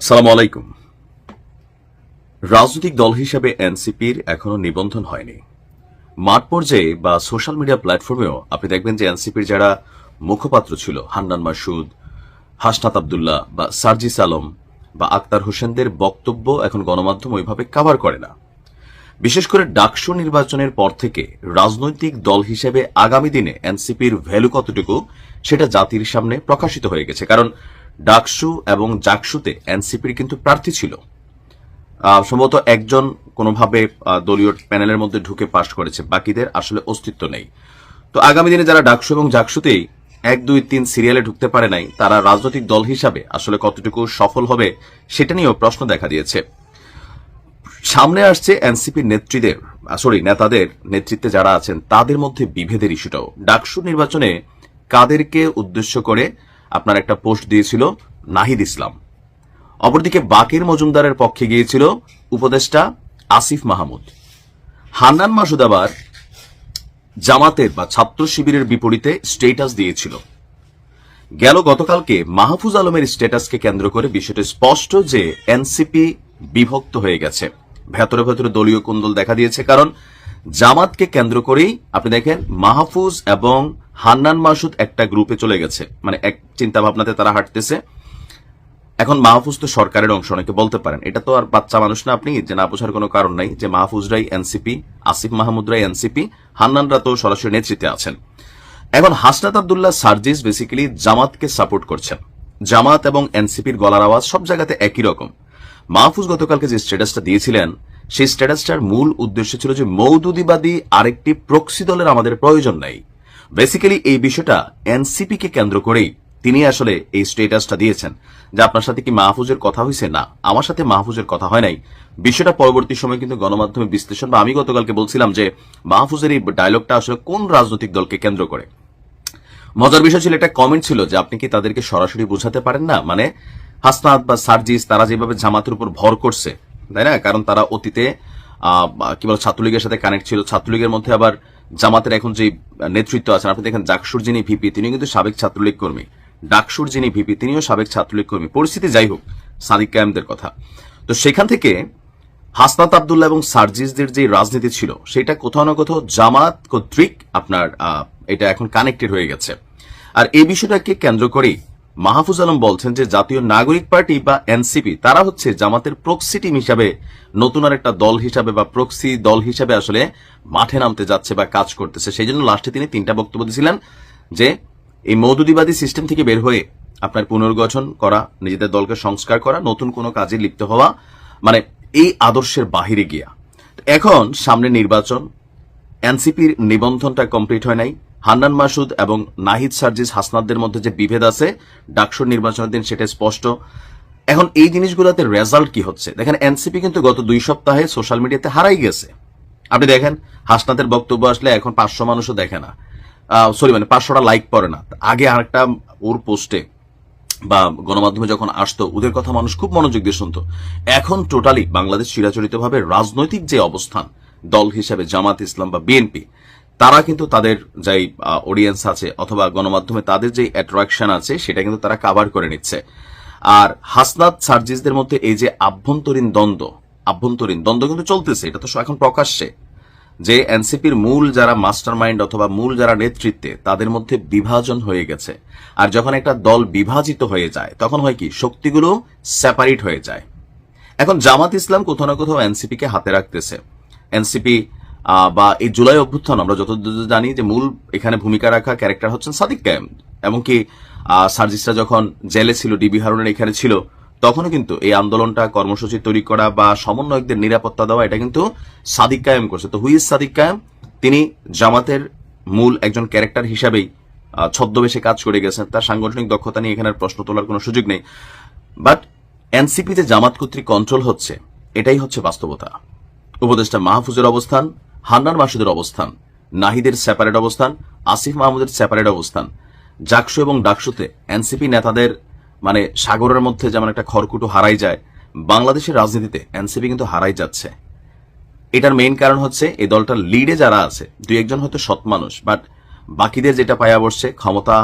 আসসালামু আলাইকুম। রাজনৈতিক দল হিসেবে এনসিপির এখনও নিবন্ধন হয়নি। মাঠ পর্যায়ে বা সোশ্যাল মিডিয়া প্ল্যাটফর্মেও আপনি দেখবেন যে এনসিপির যারা মুখপাত্র ছিল, হান্নান মাসুদ, হাসনাত আবদুল্লাহ বা সার্জিস আলম বা আক্তার হোসেনদের বক্তব্য এখন গণমাধ্যম ওইভাবে কাভার করে না। বিশেষ করে ডাকসু নির্বাচনের পর থেকে রাজনৈতিক দল হিসেবে আগামী দিনে এনসিপির ভ্যালু কতটুকু সেটা জাতির সামনে প্রকাশিত হয়ে গেছে। কারণ ডাকসু এবং জাকসুতে এনসিপির কিন্তু প্রার্থী ছিল। সম্ভবত একজন কোনোভাবে দলীয় প্যানেলের মধ্যে ঢুকে পাশ করেছে, বাকিদের আসলে অস্তিত্ব নেই। তো আগামী দিনে যারা ডাকসু এবং জাকসুতেই এক, দুই, তিন সিরিয়ালে ঢুকতে পারে নাই, তারা রাজনৈতিক দল হিসাবে আসলে কতটুকু সফল হবে সেটা নিয়েও প্রশ্ন দেখা দিয়েছে। সামনে আসছে এনসিপির নেত্রীদের সরি, নেতাদের নেতৃত্বে যারা আছেন, তাদের মধ্যে বিভেদের ইস্যুটাও। ডাকসু নির্বাচনে কাদেরকে উদ্দেশ্য করে আপনার একটা পোস্ট দিয়েছিল, নাহিদ ইসলাম। অপরদিকে বাকির মজুমদারের পক্ষে গিয়েছিল উপদেষ্টা আসিফ মাহমুদ। হান্নান মাসুদ আবার জামাতের বা ছাত্র শিবিরের বিপরীতে স্টেটাস দিয়েছিল। গেল গতকালকে মাহফুজ আলমের স্টেটাসকে কেন্দ্র করে বিষয়টি স্পষ্ট যে এনসিপি বিভক্ত হয়ে গেছে। ভেতরে ভেতরে দলীয় কুন্দল দেখা দিয়েছে, কারণ জামাতকে কেন্দ্র করেই আপনি দেখেন মাহফুজ এবং হান্নান মাসুদ একটা গ্রুপে চলে গেছে। মানে এক চিন্তা ভাবনাতে তারা হাঁটতেছে। এখন মাহফুজ তো সরকারের অংশ, অনেকে বলতে পারেন। এটা তো আর বাচ্চা মানুষ না আপনি, যে না বোঝার কোনো কারণ নাই, যে মাহফুজরাই এনসিপি, আসিফ মাহমুদরাই এনসিপি, হান্নানরা তো সরাসরি নেতৃত্বে আছেন। এখন হাসনাত আবদুল্লাহ সার্জিস বেসিক্যালি জামাতকে সাপোর্ট করছেন। জামাত এবং এনসিপির গলার আওয়াজ সব জায়গাতে একই রকম। মাহফুজ গতকালকে যে স্ট্যাটাসটা দিয়েছিলেন, সেই স্ট্যাটাসটার মূল উদ্দেশ্য ছিল যে মৌদুদিবাদী আরেকটি প্রক্সি দলের আমাদের প্রয়োজন নাই। বেসিক্যালি এই বিষয়টা এনসিপি কে কেন্দ্র করেই তিনি আসলে এই স্টেটাসটা দিয়েছেন। যে আপনার সাথে কি মাহফুজের কথা হয়েছে না, আমার সাথে মাহফুজের কথা হয় নাই। বিষয়টা পরবর্তী সময় কিন্তু গণমাধ্যমে বিশ্লেষণ, বা আমি গতকালকে বলছিলাম যে মাহফুজের এই ডায়লগটা আসলে কোন রাজনৈতিক দলকে কেন্দ্র করে? মজার বিষয় ছিল, একটা কমেন্ট ছিল যে আপনি কি তাদেরকে সরাসরি বোঝাতে পারেন না? মানে হাসনাত বা সার্জিস, তারা যেভাবে জামাতের উপর ভর করছে, তাই না? কারণ তারা অতীতে কি বল, ছাত্রলীগের সাথে কানেক্ট ছিল, ছাত্রলীগের মধ্যে আবার জামাতের এখন যে নেতৃত্ব আছেন, আপনি দেখেন জাকসুর যিনি ভিপি তিনি কিন্তু সাবেক ছাত্রলীগ কর্মী। ডাকসুর যিনি ভিপি তিনিও সাবেক ছাত্রলীগ কর্মী। পরিস্থিতি যাই হোক, সাদিক কায়ামদের কথা। তো সেখান থেকে হাসনাত আবদুল্লাহ এবং সার্জিসদের যে রাজনীতি ছিল, সেটা কোথাও না কোথাও জামাত কর্তৃক আপনার এটা এখন কানেক্টেড হয়ে গেছে। আর এই বিষয়টাকে কেন্দ্র করেই মাহফুজ আলম বলছেন যে জাতীয় নাগরিক পার্টি বা এনসিপি, তারা হচ্ছে জামাতের প্রক্সি টিম হিসাবে নতুন আর একটা দল হিসাবে বা প্রক্সি দল হিসাবে আসলে মাঠে নামতে যাচ্ছে বা কাজ করতেছে। সেই জন্য লাস্টে তিনি তিনটা বক্তব্য দিয়েছিলেন যে এই মৌদুদিবাদী সিস্টেম থেকে বের হয়ে আপনার পুনর্গঠন করা, নিজেদের দলকে সংস্কার করা, নতুন কোনো কাজে লিপ্ত হওয়া মানে এই আদর্শের বাহিরে গিয়া। এখন সামনে নির্বাচন, এনসিপির নিবন্ধনটা কমপ্লিট হয় নাই। হান্নান মাসুদ এবং নাহিদ সার্জিস হাসনাদদের মধ্যে যে বিভেদ আছে, ডাকসুর নির্বাচনের দিন সেটা স্পষ্ট। এখন এই জিনিসগুলোতে রেজাল্ট কি হচ্ছে? দেখেন এনসিপি কিন্তু গত দুই সপ্তাহে সোশ্যাল মিডিয়াতে হারাই গেছে। আপনি দেখেন, হাসনাতের বক্তব্য আসলে এখন পাঁচশো মানুষও দেখে না। সরি মানে পাঁচশোটা লাইক পড়ে না। আগে আরেকটা ওর পোস্টে বা গণমাধ্যমে যখন আসতো, ওদের কথা মানুষ খুব মনোযোগ দিয়ে শুনতো। এখন টোটালি বাংলাদেশ চিরাচরিতভাবে রাজনৈতিক যে অবস্থান, দল হিসেবে জামাত ইসলাম বা বিএনপি তারা কিন্তু তাদের যে অডিয়েন্স আছে অথবা গণমাধ্যমে তাদের যে অ্যাট্রাকশন আছে, সেটা কিন্তু তারা কাভার করে নিচ্ছে। আর হাসনাত সার্জিসদের মধ্যে এই যে আভ্যন্তরীণ দ্বন্দ্ব আভ্যন্তরীণ দ্বন্দ্ব কিন্তু চলতেছে, এটা তো এখন প্রকাশ্যে। যে এনসিপির মূল যারা মাস্টার মাইন্ড অথবা মূল যারা নেতৃত্বে, তাদের মধ্যে বিভাজন হয়ে গেছে। আর যখন একটা দল বিভাজিত হয়ে যায়, তখন হয় কি, শক্তিগুলো সেপারেট হয়ে যায়। এখন জামাত ইসলাম কোথাও না কোথাও এনসিপিকে হাতে রাখতেছে। এনসিপি বা এই জুলাই অভ্যুত্থান আমরা যতদূর জানি যে মূল এখানে ভূমিকা রাখা ক্যারেক্টার হচ্ছেন সাদিক কায়েম। এমনকি সার্জিসরা যখন জেলে ছিল ডিবি হারুনের এখানে ছিল, তখনও কিন্তু এই আন্দোলনটা, কর্মসূচি তৈরি করা বা সমন্বয়কদের নিরাপত্তা দেওয়া, এটা কিন্তু সাদিক কায়েম করছে। তো হুইজ সাদিক কায়েম? তিনি জামাতের মূল একজন ক্যারেক্টার হিসাবেই ছদ্মবেশে কাজ করে গেছেন। তার সাংগঠনিক দক্ষতা নিয়ে এখানে প্রশ্ন তোলার কোনো সুযোগ নেই। বাট এনসিপিতে জামাত কর্তৃক কন্ট্রোল হচ্ছে, এটাই হচ্ছে বাস্তবতা। উপদেষ্টা মাহফুজের অবস্থান হান্নান মাসুদের অবস্থান, নাহিদের সেপারেট অবস্থান, আসিফ মাহমুদের সেপারেট অবস্থান। জাকসু এবং ডাকসুতে এনসিপি নেতাদের মানে সাগরের মধ্যে যেমন একটা খড়কুটো হারাই যায়, বাংলাদেশের রাজনীতিতে এনসিপি কিন্তু হারাই যাচ্ছে। এটার মেইন কারণ হচ্ছে এই দলটার লিডে যারা আছে, দুই একজন হয়তো সৎ মানুষ বাট বাকিদের যেটা পায়া বসছে, ক্ষমতা,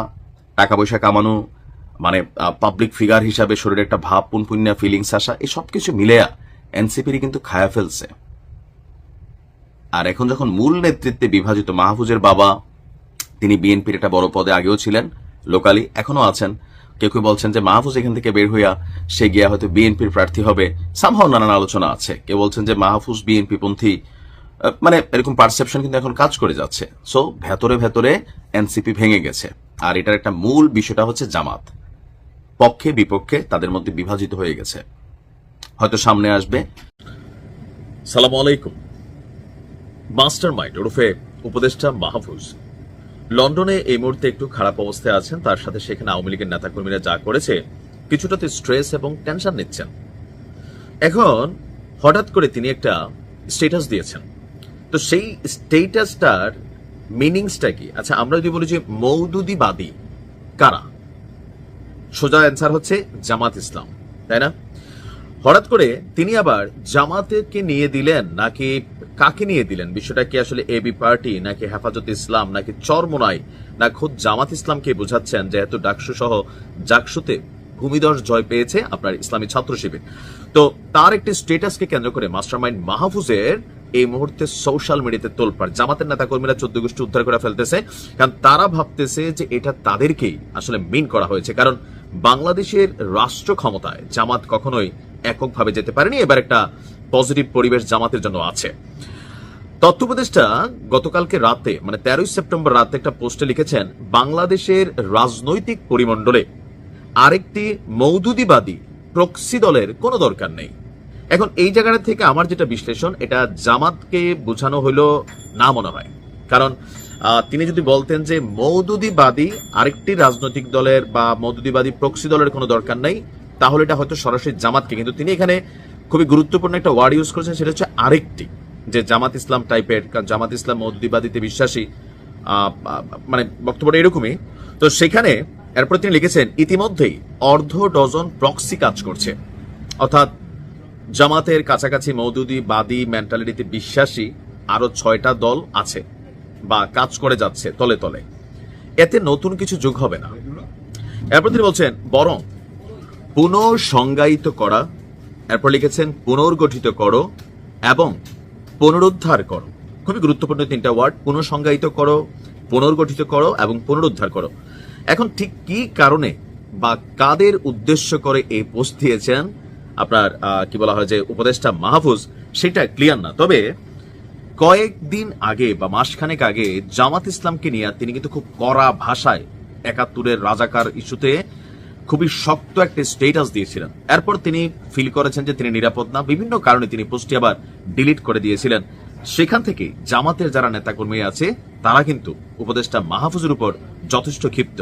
টাকা পয়সা কামানো মানে পাবলিক ফিগার হিসাবে শরীরে একটা ভাব, পুনপুন্যা ফিলিংস আসা এই সব কিছু মিলেয়া এনসিপির কিন্তু খায়া ফেলছে। আর এখন যখন মূল নেতৃত্বে বিভাজিত মাহফুজের বাবা, তিনি বিএনপির একটা বড় পদে আগেও ছিলেন, লোকালি এখনও আছেন, কেউ কেউ বলছেন যে মাহফুজ এখান থেকে বের হইয়া সে গিয়া হয়তো বিএনপির প্রার্থী হবে সামহাও নানান আলোচনা আছে। কেউ বলছেন যে মাহফুজ বিএনপি পন্থী মানে এরকম পারসেপশন কিন্তু এখন কাজ করে যাচ্ছে। সো ভেতরে ভেতরে এনসিপি ভেঙে গেছে। আর এটার একটা মূল বিষয়টা হচ্ছে জামাত। পক্ষে বিপক্ষে তাদের মধ্যে বিভাজিত হয়ে গেছে। হয়তো সামনে আসবে। সালাম আলাইকুম। মাস্টার মাইন্ড ওরফে উপদেষ্টা মাহফুজ। লন্ডনে এই মুহূর্তে একটু খারাপ অবস্থায় আছেন, তার সাথে সেখানে আওয়ামী লীগের নেতাকর্মীরা যা করেছে, কিছুটাতে স্ট্রেস এবং টেনশন নিচ্ছেন। এখন হঠাৎ করে তিনি একটা স্টেটাস দিয়েছেন। তো সেই স্টেটাসটার মিনিংসটা কি? আচ্ছা আমরা যদি বলি যে মৌদুদিবাদী কারা? সোজা অ্যান্সার হচ্ছে জামাত ইসলাম, তাই না? হঠাৎ করে তিনি আবার জামাতেকে নিয়ে দিলেন, নাকি কাকে নিয়ে দিলেন? বিষয়টা কি আসলে এবি পার্টি নাকি হেফাজত ইসলাম, নাকি চরমোনাই, না খোদ জামাত ইসলামকে বোঝাচ্ছেন যেহেতু ডাকসু সহ জাকসুতে ভূমিদশ জয় পেয়েছে আপনার ইসলামী ছাত্র শিবির? তো তার একটি স্টেটাসকে কেন্দ্র করে মাস্টারমাইন্ড মাহফুজের এই মুহূর্তে সোশ্যাল মিডিয়াতে তোলপাড়। জামাতের নেতা কর্মীরা চোদ্দ গোষ্ঠী উদ্ধার করে ফেলতেছে, কারণ তারা ভাবতেছে যে এটা তাদেরকেই আসলে মিন করা হয়েছে। কারণ বাংলাদেশের রাষ্ট্র ক্ষমতায় জামাত কখনোই এককভাবে যেতে পারেনি। এবার একটা পজিটিভ পরিবেশ জামাতের জন্য আছে। উপদেষ্টা গতকালকে রাতে মানে তেরোই সেপ্টেম্বর রাতে একটা পোস্টে লিখেছেন, বাংলাদেশের রাজনৈতিক পরিমণ্ডলে আরেকটি মৌদুদিবাদী প্রক্সি দলের কোনো দরকার নেই। এখন এই জায়গাটা থেকে আমার যেটা বিশ্লেষণ, এটা জামাতকে বোঝানো হলো না মনে হয়। কারণ তিনি যদি বলতেন যে মৌদুদিবাদী আরেকটি রাজনৈতিক দলের বা মৌদুদিবাদী প্রক্সি দলের কোনো দরকার নেই তাহলে এটা হয়তো সরাসরি জামাতকে, কিন্তু তিনি এখানে খুবই গুরুত্বপূর্ণ একটা ওয়ার্ড ইউজ করেছেন, সেটা হচ্ছে আরেকটি, যে জামাত ইসলাম টাইপের কারণ জামাত ইসলাম মৌদুদিবাদীতে বিশ্বাসী মানে বক্তব্যটা এরকমই। তো সেখানে এরপর তিনি লিখেছেন, ইতিমধ্যেই অর্ধ ডজন প্রক্সি কাজ করছে। অর্থাৎ জামাতের কাছাকাছি মৌদুদি, বাদী মেন্টালিটিতে বিশ্বাসী আরও ছয়টা দল আছে, বা কাজ করে যাচ্ছে তলে তলে। এতে নতুন কিছু যোগ হবে না। এরপর তিনি বলছেন, বরং পুনঃসংজ্ঞায়িত করা, এরপর লিখেছেন পুনর্গঠিত করো এবং পুনরুদ্ধার করো। খুবই গুরুত্বপূর্ণ তিনটা ওয়ার্ড, পুনঃসংজ্ঞায়িত করো, পুনর্গঠিত করো এবং পুনরুদ্ধার করো। এখন ঠিক কি কারণে বা কাদের উদ্দেশ্য করে এই পোস্ট দিয়েছেন? আপনার কি বলা হয় যে উপদেষ্টা মাহফুজ, সেটা ক্লিয়ার না। তবে কয়েকদিন আগে বা মাসখানেক আগে জামাত ইসলামকে নিয়ে তিনি কিন্তু খুব কড়া ভাষায় একাত্তরের রাজাকার ইস্যুতে খুবই শক্ত একটা স্টেটাস দিয়েছিলেন। এরপর তিনি ফিল করেছেন যে তিনি নিরাপদ না। বিভিন্ন কারণে তিনি পোস্টটি আবার ডিলিট করে দিয়েছিলেন। সেখান থেকে জামাতের যারা নেতাকর্মী আছে, তারা কিন্তু উপদেষ্টা মাহফুজের উপর যথেষ্ট ক্ষিপ্ত।